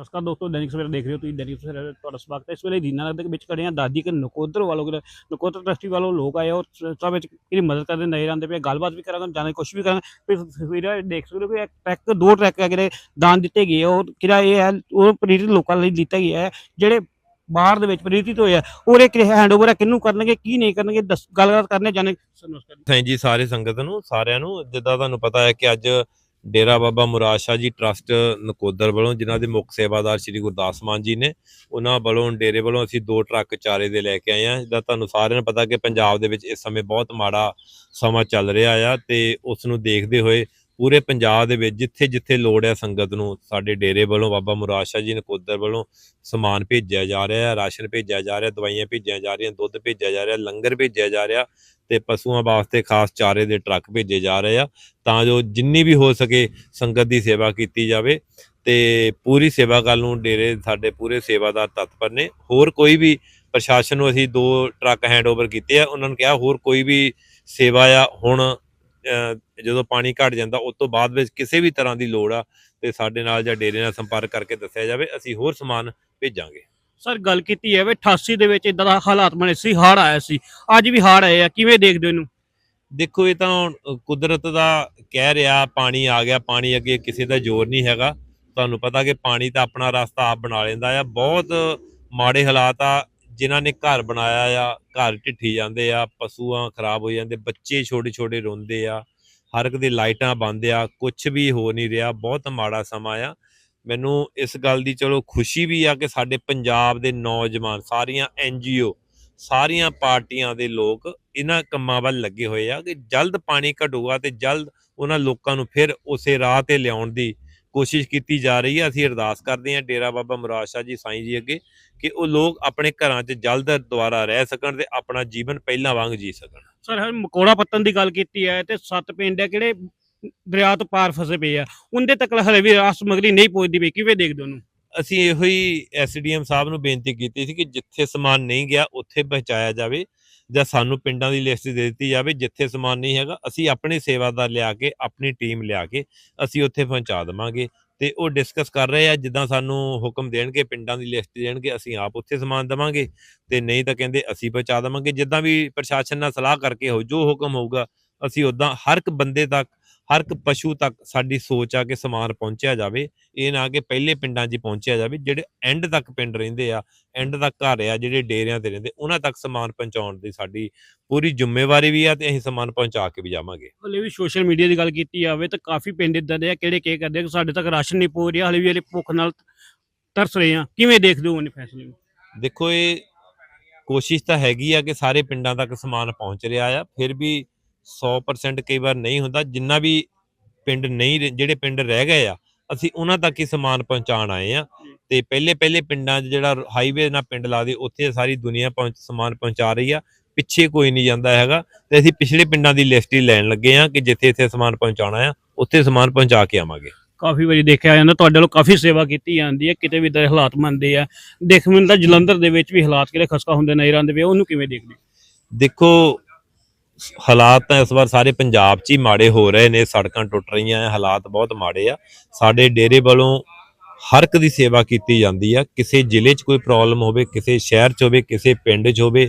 ਨਮਸਕਾਰ ਦੋਸਤੋ, ਦੈਨਿਕ ਸਵੇਰਾ ਦੇਖ ਰਹੇ ਹੋ ਤੁਸੀਂ, ਦੈਨਿਕ ਸਵੇਰਾ ਤੁਹਾਡਾ ਸਵਾਗਤ ਹੈ। ਇਸ ਵੇਲੇ ਦੀਨਾ ਨਗਰ ਦੇ ਵਿੱਚ ਖੜੇ ਹਾਂ, ਦਾਦੀ ਕੇ ਨਕੋਦਰ ਵਾਲੋਂ, ਨਕੋਦਰ ਟਰਸਟੀ ਵਾਲੋਂ ਲੋਕ ਆਏ ਔਰ ਸਭ ਵਿੱਚ ਕਿਹੜੀ ਮਦਦ ਕਰਦੇ ਨਜ਼ਰ ਆਉਂਦੇ ਪਏ ਗੱਲਬਾਤ ਵੀ ਕਰਾਂਗੇ ਜਾਣੇ ਕੁਝ ਵੀ ਕਰਾਂਗੇ। ਫਿਰ ਫਿਰ ਦੇਖ ਸਕਦੇ ਹੋ ਕਿ ਇੱਕ ਟਰੱਕ, ਦੋ ਟਰੱਕ ਹੈ ਦਾਨ ਦਿੱਤੇ ਗਏ ਔਰ ਕਿਹੜਾ ਇਹ ਹੈ, ਉਹ ਪ੍ਰੀਤ ਲੋਕਾਂ ਲਈ ਦਿੱਤਾ ਗਿਆ ਹੈ, ਜਿਹੜੇ ਬਾਹਰ ਦੇ ਵਿੱਚ ਪ੍ਰੀਤਿਤ ਹੋਏ ਆ, ਔਰ ਇਹ ਹੈਂਡਓਵਰ ਹੈ ਕਿਹਨੂੰ ਕਰਨਗੇ, ਕੀ ਨਹੀਂ ਕਰਨਗੇ ਗੱਲਬਾਤ ਕਰਨੇ ਜਾਣੇ ਨਮਸਕਾਰ ਥੈਂਕ ਜੀ ਸਾਰੇ ਸੰਗਤ ਨੂੰ, ਸਾਰਿਆਂ ਨੂੰ, ਜਿੱਦਾਂ ਤੁਹਾਨੂੰ ਪਤਾ ਹੈ ਕਿ ਅੱਜ ਡੇਰਾ ਬਾਬਾ ਮੁਰਾਦ ਸ਼ਾਹ ਜੀ ਟਰਸਟ ਨਕੋਦਰ ਵੱਲੋਂ, ਜਿਨ੍ਹਾਂ ਦੇ ਮੁੱਖ ਸੇਵਾਦਾਰ ਸ੍ਰੀ ਗੁਰਦਾਸ ਮਾਨ ਜੀ ਨੇ, ਉਹਨਾਂ ਵੱਲੋਂ, ਡੇਰੇ ਵੱਲੋਂ ਅਸੀਂ ਦੋ ਟਰੱਕ ਚਾਰੇ ਦੇ ਲੈ ਕੇ ਆਏ ਆ ਜਿੱਦਾਂ ਤੁਹਾਨੂੰ ਸਾਰਿਆਂ ਨੂੰ ਪਤਾ ਕਿ ਪੰਜਾਬ ਦੇ ਵਿੱਚ ਇਸ ਸਮੇਂ ਬਹੁਤ ਮਾੜਾ ਸਮਾਂ ਚੱਲ ਰਿਹਾ ਆ ਤੇ ਉਸ ਨੂੰ ਦੇਖਦੇ ਹੋਏ ਪੂਰੇ ਪੰਜਾਬ ਦੇ ਵਿੱਚ ਜਿੱਥੇ ਜਿੱਥੇ ਲੋੜ ਹੈ ਸੰਗਤ ਨੂੰ, ਸਾਡੇ ਡੇਰੇ ਵੱਲੋਂ ਬਾਬਾ ਮੁਰਾਦ ਸ਼ਾਹ ਜੀ ਨਕੋਦਰ ਵੱਲੋਂ ਸਮਾਨ ਭੇਜਿਆ ਜਾ ਰਿਹਾ ਹੈ ਰਾਸ਼ਨ ਭੇਜਿਆ ਜਾ ਰਿਹਾ, ਦਵਾਈਆਂ ਭੇਜੀਆਂ ਜਾ ਰਹੀਆਂ, ਦੁੱਧ ਭੇਜਿਆ ਜਾ ਰਿਹਾ, ਲੰਗਰ ਭੇਜਿਆ ਜਾ ਰਿਹਾ। ਤੇ ਪਸ਼ੂਆਂ ਵਾਸਤੇ ਖਾਸ ਚਾਰੇ ਦੇ ਟਰੱਕ ਭੇਜੇ ਜਾ ਰਹੇ ਆ, ਤਾਂ ਜੋ ਜਿੰਨੀ ਵੀ ਹੋ ਸਕੇ ਸੰਗਤ ਦੀ ਸੇਵਾ ਕੀਤੀ ਜਾਵੇ ਤੇ ਪੂਰੀ ਸੇਵਾ ਕਰਨ ਨੂੰ ਡੇਰੇ ਸਾਡੇ ਪੂਰੇ ਸੇਵਾਦਾਰ ਤਤਪਰ ਨੇ। ਹੋਰ ਕੋਈ ਵੀ ਪ੍ਰਸ਼ਾਸਨ ਨੂੰ ਅਸੀਂ ਦੋ ਟਰੱਕ ਹੈਂਡਓਵਰ ਕੀਤੇ ਆ, ਉਹਨਾਂ ਨੂੰ ਕਿਹਾ ਹੋਰ ਕੋਈ ਵੀ ਸੇਵਾ ਆ, ਹੁਣ ਜਦੋਂ ਪਾਣੀ ਘਟ ਜਾਂਦਾ, ਉਸ ਤੋਂ ਬਾਅਦ ਵਿੱਚ ਕਿਸੇ ਵੀ ਤਰ੍ਹਾਂ ਦੀ ਲੋੜ ਆ, ਤੇ ਸਾਡੇ ਨਾਲ ਜਾਂ ਡੇਰੇ ਨਾਲ ਸੰਪਰਕ ਕਰਕੇ ਦੱਸਿਆ ਜਾਵੇ, ਅਸੀਂ ਹੋਰ ਸਮਾਨ ਭੇਜਾਂਗੇ। ਸਰ, ਗੱਲ ਕੀਤੀ ਹੈ ਵੀ 88 ਦੇ ਵਿੱਚ ਇਦਾਂ ਦਾ ਹਾਲਾਤ ਬਣੇ ਸੀ, ਹੜ ਆਇਆ ਸੀ। ਅੱਜ ਵੀ ਹੜ ਆਏ ਕਿਵੇਂ ਦੇਖਦੇ ਇਹਨੂੰ? ਦੇਖੋ, ਇਹ ਤਾਂ ਹੁਣ ਕੁਦਰਤ ਦਾ ਕਹਿ ਰਿਹਾ, ਪਾਣੀ ਆ ਗਿਆ, ਪਾਣੀ ਅੱਗੇ ਕਿਸੇ ਦਾ ਜ਼ੋਰ ਨਹੀਂ ਹੈਗਾ। ਤੁਹਾਨੂੰ ਪਤਾ ਕਿ ਪਾਣੀ ਤਾਂ ਆਪਣਾ ਰਸਤਾ ਆਪ ਬਣਾ ਲੈਂਦਾ ਆ। ਬਹੁਤ ਮਾੜੇ ਹਾਲਾਤ ਆ, ਜਿਨ੍ਹਾਂ ਨੇ ਘਰ ਬਣਾਇਆ ਆ, ਘਰ ਢਿੱਠੀ ਜਾਂਦੇ ਆ, ਪਸ਼ੂਆਂ ਖਰਾਬ ਹੋ ਜਾਂਦੇ, ਬੱਚੇ ਛੋਟੇ ਛੋਟੇ ਰੋਂਦੇ ਆ, ਹਰ ਇੱਕ ਦੀ ਲਾਈਟਾਂ ਬੰਦ ਆ ਕੁਝ ਵੀ ਹੋ ਨਹੀਂ ਰਿਹਾ, ਬਹੁਤ ਮਾੜਾ ਸਮਾਂ ਆ। ਮੈਨੂੰ ਇਸ ਗੱਲ ਦੀ ਚਲੋ ਖੁਸ਼ੀ ਵੀ ਆ ਕਿ ਸਾਡੇ ਪੰਜਾਬ ਦੇ ਨੌਜਵਾਨ, ਸਾਰੀਆਂ ਐਨਜੀਓ ਸਾਰੀਆਂ ਪਾਰਟੀਆਂ ਦੇ ਲੋਕ ਇਹਨਾਂ ਕੰਮਾਂ ਵੱਲ ਲੱਗੇ ਹੋਏ ਆ ਕਿ ਜਲਦ ਪਾਣੀ ਘਟੂਗਾ ਤੇ ਜਲਦ ਉਹਨਾਂ ਲੋਕਾਂ ਨੂੰ ਫਿਰ ਉਸੇ ਰਾਹ ਤੇ ਲਿਆਉਣ ਦੀ ਕੋਸ਼ਿਸ਼ ਕੀਤੀ ਜਾ ਰਹੀ ਹੈ ਅਸੀਂ ਅਰਦਾਸ ਕਰਦੇ ਹਾਂ ਡੇਰਾ ਬਾਬਾ ਮੁਰਾਦ ਸ਼ਾਹ ਜੀ ਸਾਈਂ ਜੀ ਅੱਗੇ ਕਿ ਉਹ ਲੋਕ ਆਪਣੇ ਘਰਾਂ 'ਚ ਜਲਦ ਦੁਆਰਾ ਰਹਿ ਸਕਣ ਤੇ ਆਪਣਾ ਜੀਵਨ ਪਹਿਲਾਂ ਵਾਂਗ ਜੀ ਸਕਣ। ਸਰ, ਹਰ ਮਕੋੜਾ ਪੱਤਨ ਦੀ ਗੱਲ ਕੀਤੀ ਹੈ ਤੇ ਸੱਤ ਪਿੰਡ ਹੈ, ਕਿਹੜੇ ਦਰਿਆ ਤੋਂ ਪਾਰ ਫਸੇ ਪਏ ਆ। ਉਹਦੇ ਤੱਕ ਹਲੇ ਵੀ ਰਾਸ ਸਮਗਰੀ ਨਹੀਂ ਪਹੁੰਚਦੀ ਪਈ। ਕਿਵੇਂ ਦੇਖਦੇ ਉਹਨੂੰ? ਅਸੀਂ ਇਹੋ ਹੀ ਐਸਡੀਐਮ ਸਾਹਿਬ ਨੂੰ ਬੇਨਤੀ ਕੀਤੀ ਸੀ ਕਿ ਜਿੱਥੇ ਸਮਾਨ ਨਹੀਂ ਗਿਆ, ਉੱਥੇ ਪਹੁੰਚਾਇਆ ਜਾਵੇ ਜਾਂ ਸਾਨੂੰ ਪਿੰਡਾਂ ਦੀ ਲਿਸਟ ਦੇ ਦਿੱਤੀ ਜਾਵੇ, ਜਿੱਥੇ ਸਮਾਨ ਨਹੀਂ ਹੈਗਾ, ਅਸੀਂ ਆਪਣੇ ਸੇਵਾਦਾਰ ਲਿਆ ਕੇ, ਆਪਣੀ ਟੀਮ ਲਿਆ ਕੇ ਅਸੀਂ ਉੱਥੇ ਪਹੁੰਚਾ ਦੇਵਾਂਗੇ। ਤੇ ਉਹ ਡਿਸਕਸ ਕਰ ਰਹੇ ਆ, ਜਿੱਦਾਂ ਸਾਨੂੰ ਹੁਕਮ ਦੇਣਗੇ, ਪਿੰਡਾਂ ਦੀ ਲਿਸਟ ਦੇਣਗੇ, ਅਸੀਂ ਆਪ ਉੱਥੇ ਸਮਾਨ ਦੇਵਾਂਗੇ ਤੇ ਨਹੀਂ ਤਾਂ ਕਹਿੰਦੇ ਅਸੀਂ ਪਹੁੰਚਾ ਦੇਵਾਂਗੇ। ਜਿੱਦਾਂ ਵੀ ਪ੍ਰਸ਼ਾਸਨ ਨਾਲ ਸਲਾਹ ਕਰਕੇ ਹੋ, ਜੋ ਹੁਕਮ ਹੋਊਗਾ, ਅਸੀਂ ਉਦਾਂ ਹਰ ਇੱਕ ਬੰਦੇ ਤੱਕ ਹਰ ਇੱਕ ਪਸ਼ੂ ਤੱਕ ਸਾਡੀ ਸੋਚ ਆ ਕਿ ਸਮਾਨ ਪਹੁੰਚਿਆ ਜਾਵੇ ਇਹ ਨਾ ਕਿ ਪਹਿਲੇ ਪਿੰਡਾਂ 'ਚ ਪਹੁੰਚਿਆ ਜਾਵੇ ਜਿਹੜੇ ਐਂਡ ਤੱਕ ਪਿੰਡ ਰਹਿੰਦੇ ਆ ਐਂਡ ਤੱਕ ਘਰ ਆ ਜਿਹੜੇ ਡੇਰਿਆਂ ਤੇ ਰਹਿੰਦੇ ਉਹਨਾਂ ਤੱਕ ਸਮਾਨ ਪਹੁੰਚਾਉਣ ਦੀ ਸਾਡੀ ਪੂਰੀ ਜ਼ਿੰਮੇਵਾਰੀ ਵੀ ਆ ਤੇ ਅਸੀਂ ਸਮਾਨ ਪਹੁੰਚਾ ਕੇ ਵੀ ਜਾਵਾਂਗੇ। ਹਲੇ ਵੀ ਸੋਸ਼ਲ ਮੀਡੀਆ ਦੀ ਗੱਲ ਕੀਤੀ ਜਾਵੇ ਤਾਂ ਕਾਫੀ ਪਿੰਡ ਇਦਾਂ ਦੇ ਆ ਕਿਹੜੇ ਕੀ ਕਰਦੇ ਕਿ ਸਾਡੇ ਤੱਕ ਰਾਸ਼ਨ ਨਹੀਂ ਪਹੁੰਚ ਰਿਹਾ ਹਲੇ ਵੀ ਹਲੇ ਭੁੱਖ ਨਾਲ ਤਰਸ ਰਹੇ ਆ। ਕਿਵੇਂ ਦੇਖਦੇ ਹੋ ਉਹਨੇ ਫੈਸਲੇ ਨੂੰ? ਦੇਖੋ ਇਹ ਕੋਸ਼ਿਸ਼ ਤਾਂ ਹੈਗੀ ਆ ਕਿ ਸਾਰੇ ਪਿੰਡਾਂ ਤੱਕ ਸਮਾਨ ਪਹੁੰਚ ਰਿਹਾ ਆ ਫਿਰ ਵੀ 100% ਕਈ ਵਾਰ ਨਹੀਂ ਹੁੰਦਾ ਜਿੰਨਾ ਵੀ ਪਿੰਡ ਨਹੀਂ ਜਿਹੜੇ ਪਿੰਡ ਰਹਿ ਗਏ ਆ ਅਸੀਂ ਉਹਨਾਂ ਤੱਕ ਹੀ ਸਮਾਨ ਪਹੁੰਚਾਉਣ ਆਏ ਆ। ਤੇ ਪਹਿਲੇ ਪਹਿਲੇ ਪਿੰਡਾਂ 'ਚ ਜਿਹੜਾ ਹਾਈਵੇ ਨਾਲ ਪਿੰਡ ਲਾਦੇ ਉੱਥੇ ਸਾਰੀ ਦੁਨੀਆ ਪਹੁੰਚ ਸਮਾਨ ਪਹੁੰਚਾ ਰਹੀ ਆ ਪਿੱਛੇ ਕੋਈ ਨਹੀਂ ਜਾਂਦਾ ਹੈਗਾ। ਤੇ ਅਸੀਂ ਪਿਛਲੇ ਪਿੰਡਾਂ ਦੀ ਲਿਸਟ ਹੀ ਲੈਣ ਲੱਗੇ ਆ ਕਿ ਜਿੱਥੇ ਇੱਥੇ ਸਮਾਨ ਪਹੁੰਚਾਉਣਾ ਆ ਉੱਥੇ ਸਮਾਨ ਪਹੁੰਚਾ ਕੇ ਆਵਾਂਗੇ। ਕਾਫੀ ਵਾਰੀ ਦੇਖਿਆ ਜਾਂਦਾ ਤੁਹਾਡੇ ਵੱਲੋਂ ਕਾਫੀ ਸੇਵਾ ਕੀਤੀ ਜਾਂਦੀ ਹੈ ਕਿਤੇ ਵੀ ਇਦਾਂ ਦੇ ਹਾਲਾਤ ਮੰਨਦੇ ਆ। ਦੇਖ ਮੈਨੂੰ ਤਾਂ ਜਲੰਧਰ ਦੇ ਵਿੱਚ ਵੀ ਹਾਲਾਤ ਕਿਹੜੇ ਖਸਕਾ ਹੁੰਦੇ ਨਜ਼ਰ ਆਉਂਦੇ ਪਏ ਉਹਨੂੰ ਕਿਵੇਂ ਦੇਖਦੇ? ਦੇਖੋ ਹਾਲਾਤ ਤਾਂ ਇਸ ਵਾਰ ਸਾਰੇ ਪੰਜਾਬ 'ਚ ਹੀ ਮਾੜੇ ਹੋ ਰਹੇ ਨੇ, ਸੜਕਾਂ ਟੁੱਟ ਰਹੀਆਂ ਆ ਹਾਲਾਤ ਬਹੁਤ ਮਾੜੇ ਆ। ਸਾਡੇ ਡੇਰੇ ਵੱਲੋਂ ਹਰ ਇੱਕ ਦੀ ਸੇਵਾ ਕੀਤੀ ਜਾਂਦੀ ਆ, ਕਿਸੇ ਜ਼ਿਲ੍ਹੇ 'ਚ ਕੋਈ ਪ੍ਰੋਬਲਮ ਹੋਵੇ, ਕਿਸੇ ਸ਼ਹਿਰ 'ਚ ਹੋਵੇ, ਕਿਸੇ ਪਿੰਡ 'ਚ ਹੋਵੇ,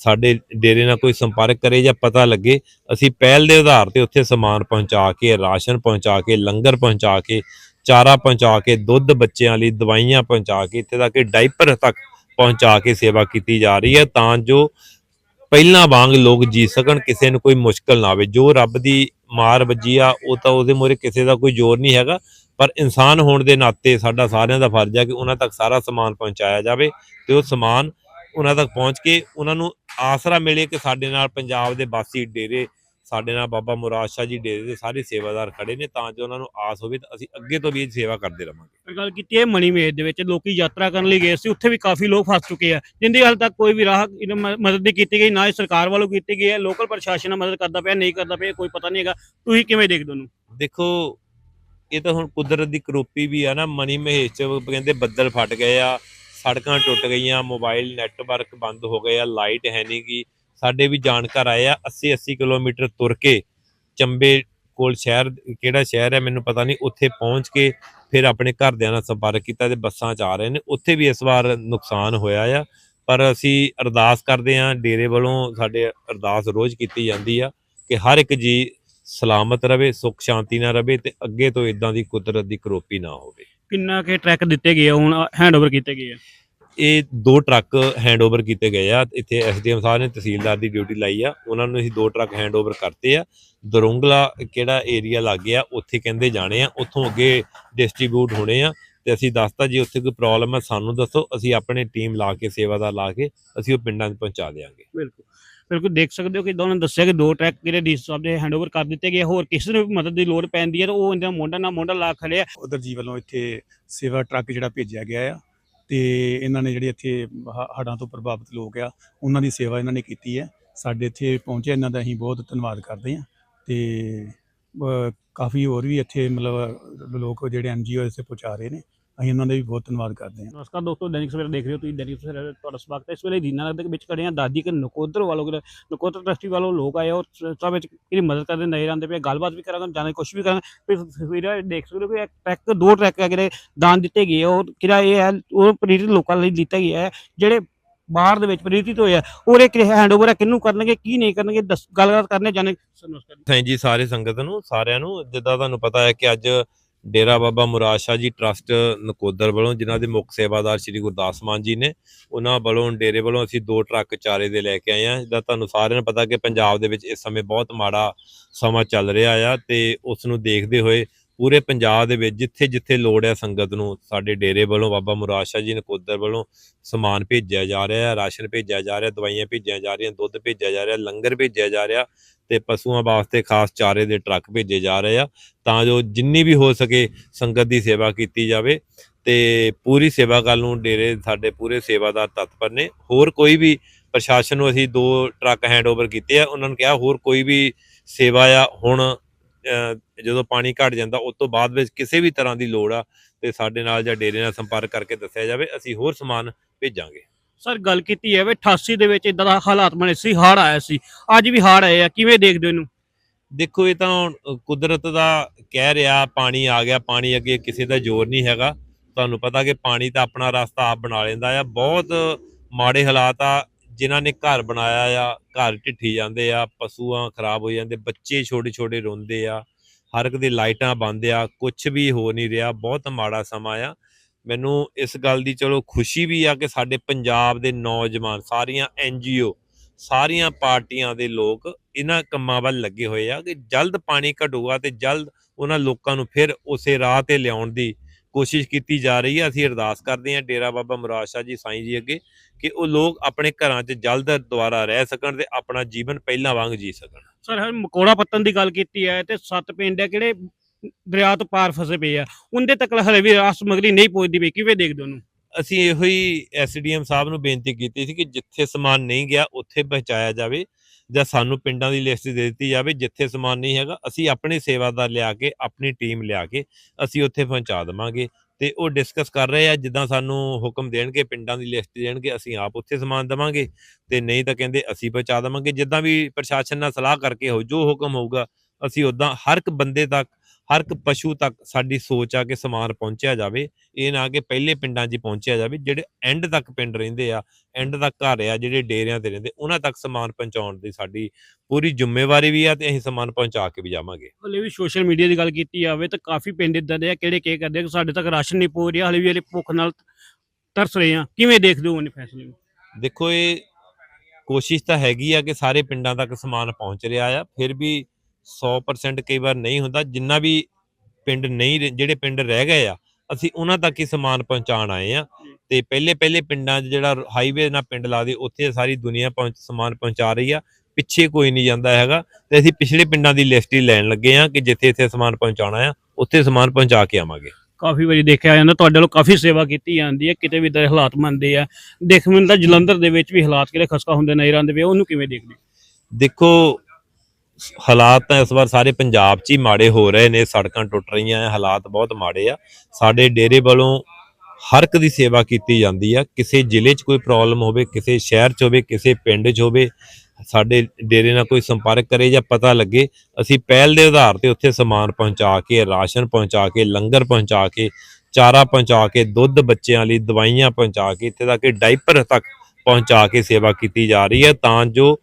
ਸਾਡੇ ਡੇਰੇ ਨਾਲ ਕੋਈ ਸੰਪਰਕ ਕਰੇ ਜਾਂ ਪਤਾ ਲੱਗੇ, ਅਸੀਂ ਪਹਿਲ ਦੇ ਆਧਾਰ ਤੇ ਉੱਥੇ ਸਮਾਨ ਪਹੁੰਚਾ ਕੇ, ਰਾਸ਼ਨ ਪਹੁੰਚਾ ਕੇ, ਲੰਗਰ ਪਹੁੰਚਾ ਕੇ, ਚਾਰਾ ਪਹੁੰਚਾ ਕੇ, ਦੁੱਧ ਬੱਚਿਆਂ ਲਈ, ਦਵਾਈਆਂ ਪਹੁੰਚਾ ਕੇ, ਇੱਥੇ ਤੱਕ ਕਿ ਡਾਈਪਰ ਤੱਕ ਪਹੁੰਚਾ ਕੇ ਸੇਵਾ ਕੀਤੀ ਜਾ ਰਹੀ ਹੈ ਤਾਂ ਜੋ ਪਹਿਲਾਂ ਵਾਂਗ ਲੋਕ ਜੀ ਸਕਣ, ਕਿਸੇ ਨੂੰ ਕੋਈ ਮੁਸ਼ਕਲ ਨਾ ਆਵੇ। ਜੋ ਰੱਬ ਦੀ ਮਾਰ ਵੱਜੀ ਆ, ਉਹ ਤਾਂ ਉਹਦੇ ਮੂਹਰੇ ਕਿਸੇ ਦਾ ਕੋਈ ਜ਼ੋਰ ਨਹੀਂ ਹੈਗਾ। ਪਰ ਇਨਸਾਨ ਹੋਣ ਦੇ ਨਾਤੇ ਸਾਡਾ ਸਾਰਿਆਂ ਦਾ ਫਰਜ਼ ਹੈ ਕਿ ਉਹਨਾਂ ਤੱਕ ਸਾਰਾ ਸਮਾਨ ਪਹੁੰਚਾਇਆ ਜਾਵੇ ਤੇ ਉਹ ਸਮਾਨ ਉਹਨਾਂ ਤੱਕ ਪਹੁੰਚ ਕੇ ਉਹਨਾਂ ਨੂੰ ਆਸਰਾ ਮਿਲੇ ਕਿ ਸਾਡੇ ਨਾਲ ਪੰਜਾਬ ਦੇ ਵਾਸੀ ਡੇਰੇ ਸਾਡੇ ਨਾਲ ਬਾਬਾ ਮੁਰਾਦ ਸ਼ਾਹ ਜੀ ਡੇਰੇ ਦੇ ਸਾਰੇ ਸੇਵਾਦਾਰ ਖੜੇ ਨੇ ਤਾਂ ਜੋ ਉਹਨਾਂ ਨੂੰ ਆਸ ਹੋਵੇ ਤਾਂ ਅਸੀਂ ਅੱਗੇ ਤੋਂ ਵੀ ਇਹ ਸੇਵਾ ਕਰਦੇ ਰਵਾਂਗੇ। ਪਰ ਗੱਲ ਕੀਤੀ ਹੈ ਮਣੀ ਮੇਜ ਦੇ ਵਿੱਚ ਲੋਕੀ ਯਾਤਰਾ ਕਰਨ ਲਈ ਗਏ ਸੀ ਉੱਥੇ ਵੀ ਕਾਫੀ ਲੋਕ ਫਸ ਚੁੱਕੇ ਆ ਜਿੰਦੀ ਹਾਲ ਤੱਕ ਕੋਈ ਵੀ ਰਾਹ ਇਹਨੂੰ ਮ- ਮਦਦ ਨਹੀਂ ਕੀਤੀ ਗਈ ਨਾ ਹੀ ਸਰਕਾਰ ਵੱਲੋਂ ਕੀਤੀ ਗਈ ਹੈ ਲੋਕਲ ਪ੍ਰਸ਼ਾਸਨ ਨਾਲ ਮਦਦ ਕਰਦਾ ਪਿਆ ਨਹੀਂ ਕਰਦਾ ਪਿਆ ਕੋਈ ਪਤਾ ਨਹੀਂ ਹੈਗਾ। ਤੁਸੀਂ ਕਿਵੇਂ ਦੇਖਦੇ ਹੋ ਦੇਖੋ ਇਹ ਤਾਂ ਹੁਣ ਕੁਦਰਤ ਦੀ ਕਰੋਪੀ ਵੀ ਆ ਨਾ ਮਨੀ ਮਹੇਸ਼ ਚ ਕਹਿੰਦੇ ਬੱਦਲ ਫਟ ਗਏ ਆ ਸੜਕਾਂ ਟੁੱਟ ਗਈਆਂ ਮੋਬਾਈਲ ਨੈਟਵਰਕ ਬੰਦ ਹੋ ਗਏ ਆ ਲਾਈਟ ਹੈ ਨਹੀਂ ਗੀ। ਸਾਡੇ ਵੀ ਜਾਣਕਾਰ ਆਏ ਆ 80 80 ਕਿਲੋਮੀਟਰ ਤੁਰ ਕੇ ਚੰਬੇ ਕੋਲ ਸ਼ਹਿਰ, ਕਿਹੜਾ ਸ਼ਹਿਰ ਹੈ ਮੈਨੂੰ ਪਤਾ ਨਹੀਂ, ਉੱਥੇ ਪਹੁੰਚ ਕੇ ਫਿਰ ਆਪਣੇ ਘਰਦਿਆਂ ਨਾਲ ਸੰਪਰਕ ਕੀਤਾ ਤੇ ਬੱਸਾਂ 'ਚ ਆ ਰਹੇ ਨੇ। ਉੱਥੇ ਵੀ ਇਸ ਵਾਰ ਨੁਕਸਾਨ ਹੋਇਆ ਆ, ਪਰ ਅਸੀਂ ਅਰਦਾਸ ਕਰਦੇ ਹਾਂ, ਡੇਰੇ ਵੱਲੋਂ ਸਾਡੇ ਅਰਦਾਸ ਰੋਜ਼ ਕੀਤੀ ਜਾਂਦੀ ਆ ਕਿ ਹਰ ਇੱਕ ਜੀ ਸਲਾਮਤ ਰਵੇ, ਸੁੱਖ ਸ਼ਾਂਤੀ ਨਾਲ ਰਵੇ ਤੇ ਅੱਗੇ ਤੋਂ ਇਦਾਂ ਦੀ ਕੁਦਰਤ ਦੀ ਕਰੋਪੀ ਨਾ ਹੋਵੇ। ਕਿੰਨਾ ਕੇ ਟਰੈਕ ਦਿੱਤੇ ਗਏ ਹੁਣ ਹੈਂਡਓਵਰ ਕੀਤੇ ਗਏ ਆ? ਇਹ ਦੋ ਟਰੱਕ ਹੈਂਡਓਵਰ ਕੀਤੇ ਗਏ ਆ। ਇੱਥੇ ਐਸਡੀਐਮ ਸਾਹਿਬ ਨੇ ਤਹਿਸੀਲਦਾਰ ਦੀ ਡਿਊਟੀ ਲਾਈ ਆ। ਉਹਨਾਂ ਨੂੰ ਅਸੀਂ ਦੋ ਟਰੱਕ ਹੈਂਡਓਵਰ ਕਰਤੇ ਆ। ਦਰੁੰਗਲਾ ਕਿਹੜਾ ਏਰੀਆ ਲੱਗ ਗਿਆ ਉੱਥੇ ਕਹਿੰਦੇ ਜਾਣੇ ਆ। ਉੱਥੋਂ ਅੱਗੇ ਡਿਸਟ੍ਰੀਬਿਊਟ ਹੋਣੇ ਆ। ਤੇ ਅਸੀਂ ਦੱਸਤਾ ਜੇ ਉੱਥੇ ਕੋਈ ਪ੍ਰੋਬਲਮ ਹੈ ਸਾਨੂੰ ਦੱਸੋ। ਅਸੀਂ ਆਪਣੀ ਟੀਮ ਲਾ ਕੇ ਸੇਵਾਦਾਰ ਲਾ ਕੇ ਅਸੀਂ ਉਹ ਪਿੰਡਾਂ 'ਚ ਪਹੁੰਚਾ ਦੇਵਾਂਗੇ ਬਿਲਕੁਲ। ਬਿਲਕੁਲ ਦੇਖ ਸਕਦੇ ਹੋ ਕਿ ਦੋਨਾਂ ਨੇ ਦੱਸਿਆ ਕਿ ਦੋ ਟਰੈਕ ਜਿਹੜੇ ਡੀ ਸਾਹਿਬ ਦੇ ਹੈਂਡਓਵਰ ਕਰ ਦਿੱਤੇ ਗਏ ਹੋਰ ਕਿਸੇ ਨੂੰ ਵੀ ਮਦਦ ਦੀ ਲੋੜ ਪੈਂਦੀ ਹੈ ਤਾਂ ਉਹ ਇਹਨਾਂ ਮੋਢਾ ਨਾਲ ਮੋਢਾ ਲਾ ਖੜੇ ਆ। ਉਧਰ ਜੀ ਵੱਲੋਂ ਇੱਥੇ ਸੇਵਾ ਟਰੱਕ ਜਿਹੜਾ ਭੇਜਿਆ ਗਿਆ ਆ। ਤੇ ਇਹਨਾਂ ਨੇ ਜਿਹੜੇ ਇੱਥੇ ਹ- ਹੜ੍ਹਾਂ ਤੋਂ ਪ੍ਰਭਾਵਿਤ ਲੋਕ ਆ, ਉਹਨਾਂ ਦੀ ਸੇਵਾ ਇਹਨਾਂ ਨੇ ਕੀਤੀ ਹੈ। ਸਾਡੇ ਇੱਥੇ ਪਹੁੰਚੇ, ਇਹਨਾਂ ਦਾ ਅਸੀਂ ਬਹੁਤ ਧੰਨਵਾਦ ਕਰਦੇ ਹਾਂ ਤੇ ਕਾਫੀ ਹੋਰ ਵੀ ਇੱਥੇ ਮਤਲਬ ਲੋਕ ਜਿਹੜੇ ਐਨਜੀਓ ਇੱਥੇ ਪਹੁੰਚਾ ਰਹੇ ਨੇ। ਅਸੀਂ ਉਹਨਾਂ ਦਾ ਵੀ ਬਹੁਤ ਧੰਨਵਾਦ ਕਰਦੇ ਹਾਂ। ਨਮਸਕਾਰ ਦੋਸਤੋ ਦੈਨਿਕ ਸਵੇਰਾ ਦੇਖ ਰਹੇ ਹੋ ਤੁਸੀਂ ਦੈਨਿਕ ਸਵੇਰਾ ਦਾ ਤੁਹਾਡਾ ਸਵਾਗਤ ਹੈ। ਇਸ ਵੇਲੇ ਦੀਨਾ ਨਗਰ ਦੇ ਵਿੱਚ ਖੜੇ ਆ ਦਾਦੀ ਕੇ ਨਕੋਦਰ ਵਾਲੋਂ ਨਕੋਦਰ ਟਰਸਟੀ ਵਾਲੋਂ ਲੋਕ ਆਏ ਔਰ ਸਭ ਵਿੱਚ ਕਿਹੜੀ ਮਦਦ ਕਰਦੇ ਨਜ਼ਰ ਆਉਂਦੇ ਪਏ ਗੱਲਬਾਤ ਵੀ ਕਰਾਂਗੇ ਜਾਣੇ ਕੁਝ ਵੀ ਕਰਾਂਗੇ। ਫਿਰ ਫਿਰ ਦੇਖ ਸਕਦੇ ਹੋ ਕਿ ਇੱਕ ਟਰੈਕ ਦੋ ਟਰੈਕ ਆ ਜਿਹੜੇ ਦਾਨ ਦਿੱਤੇ ਗਏ ਉਹ ਕਿਹੜਾ ਇਹ ਹੈ? ਉਹ ਪ੍ਰੀਤ ਲੋਕਾਂ ਲਈ ਦਿੱਤਾ ਗਿਆ ਹੈ। ਜਿਹੜੇ ਬਾਹਰ ਦੇ ਵਿੱਚ ਪ੍ਰੀਤਿਤ ਹੋਏ ਆ ਔਰ ਇਹ ਕਿ ਹੈਂਡਓਵਰ ਹੈ ਕਿਹਨੂੰ ਕਰਨਗੇ ਕੀ ਨਹੀਂ ਕਰਨਗੇ ਗੱਲਬਾਤ ਕਰਨੇ ਜਾਣੇ ਸਰ ਨਮਸਕਾਰ ਥੈਂਕ ਜੀ ਸਾਰੇ ਸੰਗਤ ਨੂੰ ਸਾਰਿਆਂ ਨੂੰ। ਜਿੱਦਾਂ ਤੁਹਾਨੂੰ ਪਤਾ ਹੈ ਕਿ ਅੱਜ ਡੇਰਾ ਬਾਬਾ ਮੁਰਾਦ ਸ਼ਾਹ ਜੀ ਟਰਸਟ ਨਕੋਦਰ ਵੱਲੋਂ, ਜਿਨ੍ਹਾਂ ਦੇ ਮੁੱਖ ਸੇਵਾਦਾਰ ਸ੍ਰੀ ਗੁਰਦਾਸ ਮਾਨ ਜੀ ਨੇ, ਉਹਨਾਂ ਵੱਲੋਂ, ਡੇਰੇ ਵੱਲੋਂ ਅਸੀਂ ਦੋ ਟਰੱਕ ਚਾਰੇ ਦੇ ਲੈ ਕੇ ਆਏ ਆ ਜਿੱਦਾਂ ਤੁਹਾਨੂੰ ਸਾਰਿਆਂ ਨੂੰ ਪਤਾ ਕਿ ਪੰਜਾਬ ਦੇ ਵਿੱਚ ਇਸ ਸਮੇਂ ਬਹੁਤ ਮਾੜਾ ਸਮਾਂ ਚੱਲ ਰਿਹਾ ਆ ਤੇ ਉਸ ਨੂੰ ਦੇਖਦੇ ਹੋਏ ਪੂਰੇ ਪੰਜਾਬ ਦੇ ਵਿੱਚ ਜਿੱਥੇ ਜਿੱਥੇ ਲੋੜ ਹੈ ਸੰਗਤ ਨੂੰ, ਸਾਡੇ ਡੇਰੇ ਵੱਲੋਂ ਬਾਬਾ ਮੁਰਾਦ ਸ਼ਾਹ ਜੀ ਨਕੋਦਰ ਵੱਲੋਂ ਸਮਾਨ ਭੇਜਿਆ ਜਾ ਰਿਹਾ ਹੈ, ਰਾਸ਼ਨ ਭੇਜਿਆ ਜਾ ਰਿਹਾ, ਦਵਾਈਆਂ ਭੇਜੀਆਂ ਜਾ ਰਹੀਆਂ, ਦੁੱਧ ਭੇਜਿਆ ਜਾ ਰਿਹਾ, ਲੰਗਰ ਭੇਜਿਆ ਜਾ ਰਿਹਾ ਤੇ ਪਸ਼ੂਆਂ ਵਾਸਤੇ ਖਾਸ ਚਾਰੇ ਦੇ ਟਰੱਕ ਭੇਜੇ ਜਾ ਰਹੇ ਆ, ਤਾਂ ਜੋ ਜਿੰਨੀ ਵੀ ਹੋ ਸਕੇ ਸੰਗਤ ਦੀ ਸੇਵਾ ਕੀਤੀ ਜਾਵੇ ਤੇ ਪੂਰੀ ਸੇਵਾ ਕਰਨ ਨੂੰ ਡੇਰੇ ਸਾਡੇ ਪੂਰੇ ਸੇਵਾਦਾਰ ਤਤਪਰ ਨੇ। ਹੋਰ ਕੋਈ ਵੀ ਪ੍ਰਸ਼ਾਸਨ ਨੂੰ ਅਸੀਂ ਦੋ ਟਰੱਕ ਹੈਂਡਓਵਰ ਕੀਤੇ ਆ, ਉਹਨਾਂ ਨੂੰ ਕਿਹਾ ਹੋਰ ਕੋਈ ਵੀ ਸੇਵਾ ਆ, ਹੁਣ ਜਦੋਂ ਪਾਣੀ ਘਟ ਜਾਂਦਾ ਉਸ ਤੋਂ ਬਾਅਦ ਵਿੱਚ ਕਿਸੇ ਵੀ ਤਰ੍ਹਾਂ ਦੀ ਲੋੜ ਆ ਤੇ ਸਾਡੇ ਨਾਲ ਜਾਂ ਡੇਰੇ ਨਾਲ ਸੰਪਰਕ ਕਰਕੇ ਦੱਸਿਆ ਜਾਵੇ ਅਸੀਂ ਹੋਰ ਸਮਾਨ ਭੇਜਾਂਗੇ। ਸਰ ਗੱਲ ਕੀਤੀ ਹੈ ਵੀ 88 ਦੇ ਵਿੱਚ ਇਦਾਂ ਦਾ ਹਾਲਾਤ ਬਣੇ ਸੀ ਹੜ ਆਇਆ ਸੀ। ਅੱਜ ਵੀ ਹੜ ਆਏ ਆ ਕਿਵੇਂ ਦੇਖਦੇ ਹੋ ਇਹਨੂੰ? ਦੇਖੋ ਇਹ ਤਾਂ ਕੁਦਰਤ ਦਾ ਕਹਿ ਰਿਹਾ ਪਾਣੀ ਆ ਗਿਆ ਪਾਣੀ ਅੱਗੇ ਕਿਸੇ ਦਾ ਜ਼ੋਰ ਨਹੀਂ ਹੈਗਾ। ਤੁਹਾਨੂੰ ਪਤਾ ਕਿ ਪਾਣੀ ਤਾਂ ਆਪਣਾ ਰਸਤਾ ਆਪ ਬਣਾ ਲੈਂਦਾ ਆ। ਬਹੁਤ ਮਾੜੇ ਹਾਲਾਤ ਆ ਜਿਨ੍ਹਾਂ ਨੇ ਘਰ ਬਣਾਇਆ ਆ, ਘਰ ਢਿੱਠੀ ਜਾਂਦੇ ਆ, ਪਸ਼ੂਆਂ ਖਰਾਬ ਹੋ ਜਾਂਦੇ, ਬੱਚੇ ਛੋਟੇ ਛੋਟੇ ਰੋਂਦੇ ਆ, ਹਰ ਇੱਕ ਦੀ ਲਾਈਟਾਂ ਬੰਦ ਆ ਕੁਝ ਵੀ ਹੋ ਨਹੀਂ ਰਿਹਾ, ਬਹੁਤ ਮਾੜਾ ਸਮਾਂ ਆ। ਮੈਨੂੰ ਇਸ ਗੱਲ ਦੀ ਚਲੋ ਖੁਸ਼ੀ ਵੀ ਆ ਕਿ ਸਾਡੇ ਪੰਜਾਬ ਦੇ ਨੌਜਵਾਨ, ਸਾਰੀਆਂ ਐਨਜੀਓ ਸਾਰੀਆਂ ਪਾਰਟੀਆਂ ਦੇ ਲੋਕ ਇਹਨਾਂ ਕੰਮਾਂ ਵੱਲ ਲੱਗੇ ਹੋਏ ਆ ਕਿ ਜਲਦ ਪਾਣੀ ਘਟੂਗਾ ਤੇ ਜਲਦ ਉਹਨਾਂ ਲੋਕਾਂ ਨੂੰ ਫਿਰ ਉਸੇ ਰਾਹ ਤੇ ਲਿਆਉਣ ਦੀ ਕੋਸ਼ਿਸ਼ ਕੀਤੀ ਜਾ ਰਹੀ ਹੈ। ਅਸੀਂ ਅਰਦਾਸ ਕਰਦੇ ਹਾਂ ਡੇਰਾ ਬਾਬਾ ਮੁਰਾਦ ਸ਼ਾਹ ਜੀ ਸਾਈਂ ਜੀ ਅੱਗੇ ਕਿ ਉਹ ਲੋਕ ਆਪਣੇ ਘਰਾਂ 'ਚ ਜਲਦ ਦੁਬਾਰਾ ਰਹਿ ਸਕਣ ਤੇ ਆਪਣਾ ਜੀਵਨ ਪਹਿਲਾਂ ਵਾਂਗ ਜੀ ਸਕਣ। ਸਰ ਹਰ ਮਕੋੜਾ ਪੱਤਨ ਦੀ ਗੱਲ ਕੀਤੀ ਹੈ ਤੇ ਸੱਤ ਪਿੰਡ ਆ ਕਿਹੜੇ ਦਰਿਆ ਤੋਂ ਪਾਰ ਫਸੇ ਪਏ ਆ। ਉਹਦੇ ਤੱਕ ਹਲੇ ਵੀ ਰਾਸ ਸਮਗਰੀ ਨਹੀਂ ਪਹੁੰਚਦੀ ਪਈ। ਕਿਵੇਂ ਦੇਖਦੇ ਹੋ ਉਹਨੂੰ? ਅਸੀਂ ਇਹੋ ਹੀ ਐਸਡੀਐਮ ਸਾਹਿਬ ਨੂੰ ਬੇਨਤੀ ਕੀਤੀ ਸੀ ਕਿ ਜਿੱਥੇ ਸਮਾਨ ਨਹੀਂ ਗਿਆ ਉੱਥੇ ਪਹੁੰਚਾਇਆ ਜਾਵੇ। ਜਾਂ ਸਾਨੂੰ ਪਿੰਡਾਂ ਦੀ ਲਿਸਟ ਦੇ ਦਿੱਤੀ ਜਾਵੇ, ਜਿੱਥੇ ਸਮਾਨ ਨਹੀਂ ਹੈਗਾ, ਅਸੀਂ ਆਪਣੇ ਸੇਵਾਦਾਰ ਲਿਆ ਕੇ, ਆਪਣੀ ਟੀਮ ਲਿਆ ਕੇ, ਅਸੀਂ ਉੱਥੇ ਪਹੁੰਚਾ ਦੇਵਾਂਗੇ। ਤੇ ਉਹ ਡਿਸਕਸ ਕਰ ਰਹੇ ਆ, ਜਿੱਦਾਂ ਸਾਨੂੰ ਹੁਕਮ ਦੇਣਗੇ, ਪਿੰਡਾਂ ਦੀ ਲਿਸਟ ਦੇਣਗੇ, ਅਸੀਂ ਆਪ ਉੱਥੇ ਸਮਾਨ ਦੇਵਾਂਗੇ। ਤੇ ਨਹੀਂ ਤਾਂ ਕਹਿੰਦੇ ਅਸੀਂ ਪਹੁੰਚਾ ਦੇਵਾਂਗੇ। ਜਿੱਦਾਂ ਵੀ ਪ੍ਰਸ਼ਾਸਨ ਨਾਲ ਸਲਾਹ ਕਰਕੇ ਹੋ, ਜੋ ਹੁਕਮ ਹੋਊਗਾ, ਅਸੀਂ ਉਦਾਂ ਹਰ ਇੱਕ ਬੰਦੇ ਤੱਕ ਹਰ ਇੱਕ ਪਸ਼ੂ ਤੱਕ ਸਾਡੀ ਸੋਚ ਆ ਕਿ ਸਮਾਨ ਪਹੁੰਚਿਆ ਜਾਵੇ ਇਹ ਨਾ ਕਿ ਪਹਿਲੇ ਪਿੰਡਾਂ 'ਚ ਪਹੁੰਚਿਆ ਜਾਵੇ ਜਿਹੜੇ ਐਂਡ ਤੱਕ ਪਿੰਡ ਰਹਿੰਦੇ ਆ ਐਂਡ ਤੱਕ ਘਰ ਆ ਜਿਹੜੇ ਡੇਰਿਆਂ ਤੇ ਰਹਿੰਦੇ ਉਹਨਾਂ ਤੱਕ ਸਮਾਨ ਪਹੁੰਚਾਉਣ ਦੀ ਸਾਡੀ ਪੂਰੀ ਜ਼ਿੰਮੇਵਾਰੀ ਵੀ ਆ ਤੇ ਅਸੀਂ ਸਮਾਨ ਪਹੁੰਚਾ ਕੇ ਵੀ ਜਾਵਾਂਗੇ। ਹਲੇ ਵੀ ਸੋਸ਼ਲ ਮੀਡੀਆ ਦੀ ਗੱਲ ਕੀਤੀ ਜਾਵੇ ਤਾਂ ਕਾਫੀ ਪਿੰਡ ਇਦਾਂ ਦੇ ਆ ਕਿਹੜੇ ਕੀ ਕਰਦੇ ਕਿ ਸਾਡੇ ਤੱਕ ਰਾਸ਼ਨ ਨਹੀਂ ਪਹੁੰਚ ਰਿਹਾ ਹਲੇ ਵੀ ਹਲੇ ਭੁੱਖ ਨਾਲ ਤਰਸ ਰਹੇ ਆ। ਕਿਵੇਂ ਦੇਖਦੇ ਹੋ ਉਹਨੇ ਫੈਸਲੇ? ਨੂੰ ਦੇਖੋ ਇਹ ਕੋਸ਼ਿਸ਼ ਤਾਂ ਹੈਗੀ ਆ ਕਿ ਸਾਰੇ ਪਿੰਡਾਂ ਤੱਕ ਸਮਾਨ ਪਹੁੰਚ ਰਿਹਾ ਆ ਫਿਰ ਵੀ 100% ਕਈ ਵਾਰ ਨਹੀਂ ਹੁੰਦਾ ਜਿੰਨਾ ਵੀ ਪਿੰਡ ਨਹੀਂ ਜਿਹੜੇ ਪਿੰਡ ਰਹਿ ਗਏ ਆ ਅਸੀਂ ਉਹਨਾਂ ਤੱਕ ਹੀ ਸਮਾਨ ਪਹੁੰਚਾਉਣ ਆਏ ਆ। ਤੇ ਪਹਿਲੇ ਪਹਿਲੇ ਪਿੰਡਾਂ 'ਚ ਜਿਹੜਾ ਹਾਈਵੇ ਨਾਲ ਪਿੰਡ ਲਾਦੇ ਉੱਥੇ ਸਾਰੀ ਦੁਨੀਆ ਪਹੁੰਚ ਸਮਾਨ ਪਹੁੰਚਾ ਰਹੀ ਆ ਪਿੱਛੇ ਕੋਈ ਨਹੀਂ ਜਾਂਦਾ ਹੈਗਾ। ਤੇ ਅਸੀਂ ਪਿਛਲੇ ਪਿੰਡਾਂ ਦੀ ਲਿਸਟ ਹੀ ਲੈਣ ਲੱਗੇ ਆ ਕਿ ਜਿੱਥੇ ਇੱਥੇ ਸਮਾਨ ਪਹੁੰਚਾਉਣਾ ਆ ਉੱਥੇ ਸਮਾਨ ਪਹੁੰਚਾ ਕੇ ਆਵਾਂਗੇ। ਕਾਫੀ ਵਾਰੀ ਦੇਖਿਆ ਜਾਂਦਾ ਤੁਹਾਡੇ ਵੱਲੋਂ ਕਾਫੀ ਸੇਵਾ ਕੀਤੀ ਜਾਂਦੀ ਹੈ ਕਿਤੇ ਵੀ ਇਦਾਂ ਦੇ ਹਾਲਾਤ ਮੰਨਦੇ ਆ। ਦੇਖ ਮੈਨੂੰ ਤਾਂ ਜਲੰਧਰ ਦੇ ਵਿੱਚ ਵੀ ਹਾਲਾਤ ਕਿਹੜੇ ਖਸਕਾ ਹੁੰਦੇ ਨਜ਼ਰ ਆਉਂਦੇ ਪਏ ਉਹਨੂੰ ਕਿਵੇਂ ਦੇਖਦੇ ਦੇਖੋ ਹਾਲਾਤ ਤਾਂ ਇਸ ਵਾਰ ਸਾਰੇ ਪੰਜਾਬ 'ਚ ਹੀ ਮਾੜੇ ਹੋ ਰਹੇ ਨੇ, ਸੜਕਾਂ ਟੁੱਟ ਰਹੀਆਂ ਆ ਹਾਲਾਤ ਬਹੁਤ ਮਾੜੇ ਆ। ਸਾਡੇ ਡੇਰੇ ਵੱਲੋਂ ਹਰ ਇੱਕ ਦੀ ਸੇਵਾ ਕੀਤੀ ਜਾਂਦੀ ਆ, ਕਿਸੇ ਜ਼ਿਲ੍ਹੇ 'ਚ ਕੋਈ ਪ੍ਰੋਬਲਮ ਹੋਵੇ, ਕਿਸੇ ਸ਼ਹਿਰ 'ਚ ਹੋਵੇ, ਕਿਸੇ ਪਿੰਡ 'ਚ ਹੋਵੇ, ਸਾਡੇ ਡੇਰੇ ਨਾਲ ਕੋਈ ਸੰਪਰਕ ਕਰੇ ਜਾਂ ਪਤਾ ਲੱਗੇ, ਅਸੀਂ ਪਹਿਲ ਦੇ ਆਧਾਰ ਤੇ ਉੱਥੇ ਸਮਾਨ ਪਹੁੰਚਾ ਕੇ, ਰਾਸ਼ਨ ਪਹੁੰਚਾ ਕੇ, ਲੰਗਰ ਪਹੁੰਚਾ ਕੇ, ਚਾਰਾ ਪਹੁੰਚਾ ਕੇ, ਦੁੱਧ ਬੱਚਿਆਂ ਲਈ, ਦਵਾਈਆਂ ਪਹੁੰਚਾ ਕੇ, ਇੱਥੇ ਤੱਕ ਕਿ ਡਾਈਪਰ ਤੱਕ ਪਹੁੰਚਾ ਕੇ ਸੇਵਾ ਕੀਤੀ ਜਾ ਰਹੀ ਹੈ ਤਾਂ ਜੋ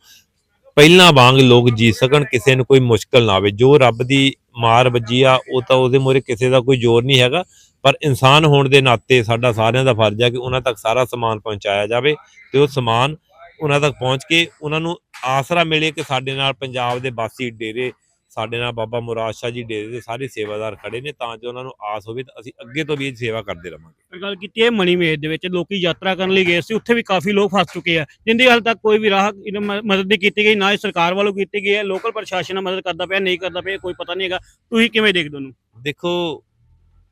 ਪਹਿਲਾਂ ਵਾਂਗ ਲੋਕ ਜੀ ਸਕਣ, ਕਿਸੇ ਨੂੰ ਕੋਈ ਮੁਸ਼ਕਲ ਨਾ ਆਵੇ। ਜੋ ਰੱਬ ਦੀ ਮਾਰ ਵੱਜੀ ਆ, ਉਹ ਤਾਂ ਉਹਦੇ ਮੂਹਰੇ ਕਿਸੇ ਦਾ ਕੋਈ ਜ਼ੋਰ ਨਹੀਂ ਹੈਗਾ। ਪਰ ਇਨਸਾਨ ਹੋਣ ਦੇ ਨਾਤੇ ਸਾਡਾ ਸਾਰਿਆਂ ਦਾ ਫਰਜ਼ ਹੈ ਕਿ ਉਹਨਾਂ ਤੱਕ ਸਾਰਾ ਸਮਾਨ ਪਹੁੰਚਾਇਆ ਜਾਵੇ ਤੇ ਉਹ ਸਮਾਨ ਉਹਨਾਂ ਤੱਕ ਪਹੁੰਚ ਕੇ ਉਹਨਾਂ ਨੂੰ ਆਸਰਾ ਮਿਲੇ ਕਿ ਸਾਡੇ ਨਾਲ ਪੰਜਾਬ ਦੇ ਬਾਸੀ ਡੇਰੇ, ਸਾਡੇ ਨਾਲ ਬਾਬਾ ਮੁਰਾਦ ਸ਼ਾਹ ਜੀ ਡੇਰੇ ਦੇ ਸਾਰੇ ਸੇਵਾਦਾਰ ਖੜੇ ਨੇ। ਤਾਂ ਜੋ ਉਹਨਾਂ ਨੂੰ ਆਸ ਹੋਵੇ ਤਾਂ ਅਸੀਂ ਅੱਗੇ ਤੋਂ ਵੀ ਇਹ ਸੇਵਾ ਕਰਦੇ ਰਵਾਂਗੇ। ਗੱਲ ਕੀਤੀ ਹੈ ਮਣੀ ਮੇਜ ਦੇ ਵਿੱਚ, ਲੋਕੀ ਯਾਤਰਾ ਕਰਨ ਲਈ ਗਏ ਸੀ, ਉੱਥੇ ਵੀ ਕਾਫੀ ਲੋਕ ਫਸ ਚੁੱਕੇ ਆ। ਜਿੰਦੀ ਹਾਲ ਤੱਕ ਕੋਈ ਵੀ ਰਾਹ ਇਹਨਾਂ ਮ- ਮਦਦ ਨਹੀਂ ਕੀਤੀ ਗਈ, ਨਾ ਹੀ ਸਰਕਾਰ ਵੱਲੋਂ ਕੀਤੀ ਗਈ ਹੈ, ਲੋਕਲ ਪ੍ਰਸ਼ਾਸਨ ਨਾਲ ਮਦਦ ਕਰਦਾ ਪਿਆ, ਨਹੀਂ ਕਰਦਾ ਪਿਆ ਕੋਈ ਪਤਾ ਨਹੀਂ ਹੈਗਾ। ਤੁਸੀਂ ਕਿਵੇਂ ਦੇਖਦੇ ਹੋ ਉਹਨੂੰ? ਦੇਖੋ,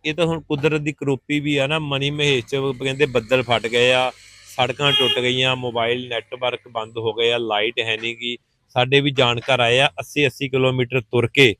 ਇਹ ਤਾਂ ਹੁਣ ਕੁਦਰਤ ਦੀ ਕਰੋਪੀ ਵੀ ਆ ਨਾ ਮਨੀ ਮਹੇਸ਼ ਚ ਕਹਿੰਦੇ ਬੱਦਲ ਫਟ ਗਏ ਆ, ਸੜਕਾਂ ਟੁੱਟ ਗਈਆਂ, ਮੋਬਾਈਲ ਨੈਟਵਰਕ ਬੰਦ ਹੋ ਗਏ ਆ, ਲਾਈਟ ਹੈ ਨਹੀਂ ਗੀ। ਸਾਡੇ ਵੀ ਜਾਣਕਾਰ ਆਏ ਆ 80 80 ਕਿਲੋਮੀਟਰ ਤੁਰ ਕੇ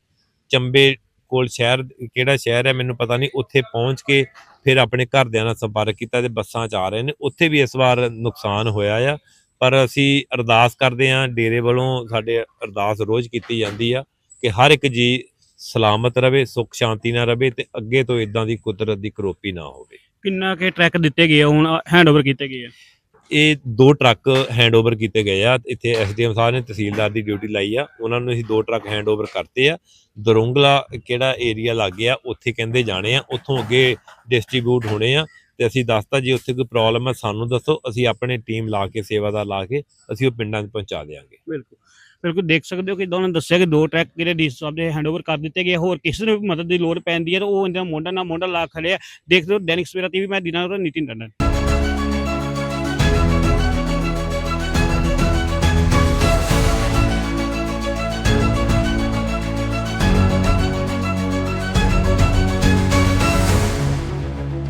ਚੰਬੇ ਕੋਲ ਸ਼ਹਿਰ, ਕਿਹੜਾ ਸ਼ਹਿਰ ਹੈ ਮੈਨੂੰ ਪਤਾ ਨਹੀਂ, ਉੱਥੇ ਪਹੁੰਚ ਕੇ ਫਿਰ ਆਪਣੇ ਘਰਦਿਆਂ ਨਾਲ ਸੰਪਰਕ ਕੀਤਾ ਤੇ ਬੱਸਾਂ ਚ ਆ ਰਹੇ ਨੇ। ਉੱਥੇ ਵੀ ਇਸ ਵਾਰ ਨੁਕਸਾਨ ਹੋਇਆ ਆ, ਪਰ ਅਸੀਂ ਅਰਦਾਸ ਕਰਦੇ ਹਾਂ, ਡੇਰੇ ਵੱਲੋਂ ਸਾਡੇ ਅਰਦਾਸ ਰੋਜ਼ ਕੀਤੀ ਜਾਂਦੀ ਆ ਕਿ ਹਰ ਇੱਕ ਜੀ ਸਲਾਮਤ ਰਵੇ, ਸੁੱਖ ਸ਼ਾਂਤੀ ਨਾਲ ਰਵੇ ਤੇ ਅੱਗੇ ਤੋਂ ਇਦਾਂ ਦੀ ਕੁਦਰਤ ਦੀ ਕਰੋਪੀ ਨਾ ਹੋਵੇ। ਕਿੰਨਾ ਕੇ ਟਰੈਕ ਦਿੱਤੇ ਗਏ ਆ, ਹੁਣ ਹੈਂਡਓਵਰ ਕੀਤੇ ਗਏ ਆ? ਇਹ ਦੋ ਟਰੱਕ ਹੈਂਡਓਵਰ ਕੀਤੇ ਗਏ ਆ। ਇੱਥੇ ਐਸਡੀਐਮ ਸਾਹਿਬ ਨੇ ਤਹਿਸੀਲਦਾਰ ਦੀ ਡਿਊਟੀ ਲਾਈ ਆ। ਉਹਨਾਂ ਨੂੰ ਅਸੀਂ ਦੋ ਟਰੱਕ ਹੈਂਡਓਵਰ ਕਰਤੇ ਆ। ਦਰੋਂਗਲਾ ਕਿਹੜਾ ਏਰੀਆ ਲੱਗ ਗਿਆ, ਉੱਥੇ ਕਹਿੰਦੇ ਜਾਣੇ ਆ। ਉੱਥੋਂ ਅੱਗੇ ਡਿਸਟ੍ਰੀਬਿਊਟ ਹੋਣੇ ਆ। ਤੇ ਅਸੀਂ ਦੱਸਤਾ ਜੇ, ਉੱਥੇ ਕੋਈ ਪ੍ਰੋਬਲਮ ਹੈ ਸਾਨੂੰ ਦੱਸੋ। ਅਸੀਂ ਆਪਣੇ ਟੀਮ ਲਾ ਕੇ, ਸੇਵਾਦਾਰ ਲਾ ਕੇ, ਅਸੀਂ ਉਹ ਪਿੰਡਾਂ 'ਚ ਪਹੁੰਚਾ ਦੇਵਾਂਗੇ ਬਿਲਕੁਲ। ਬਿਲਕੁਲ, ਦੇਖ ਸਕਦੇ ਹੋ ਕਿ ਉਹਨਾਂ ਨੇ ਦੱਸਿਆ ਕਿ ਦੋ ਟਰੈਕ ਜਿਹੜੇ ਡੀ ਸਾਹਿਬ ਦੇ ਹੈਂਡਓਵਰ ਕਰ ਦਿੱਤੇ ਗਏ ਹੋਰ ਕਿਸੇ ਨੂੰ ਵੀ ਮਦਦ ਦੀ ਲੋੜ ਪੈਂਦੀ ਹੈ ਤਾਂ ਉਹ ਇਹਨਾਂ ਮੋਢਾ ਨਾਲ ਮੋਢਾ ਲਾ ਖੜੇ ਆ। ਦੇਖਦੇ ਹੋ, ਦੈਨਿਕ ਸਵੇਰਾ ਟੀਵੀ, ਮੈਂ ਦਿਨਾਂ ਨਿਤਿਨ ਟੰਡਨ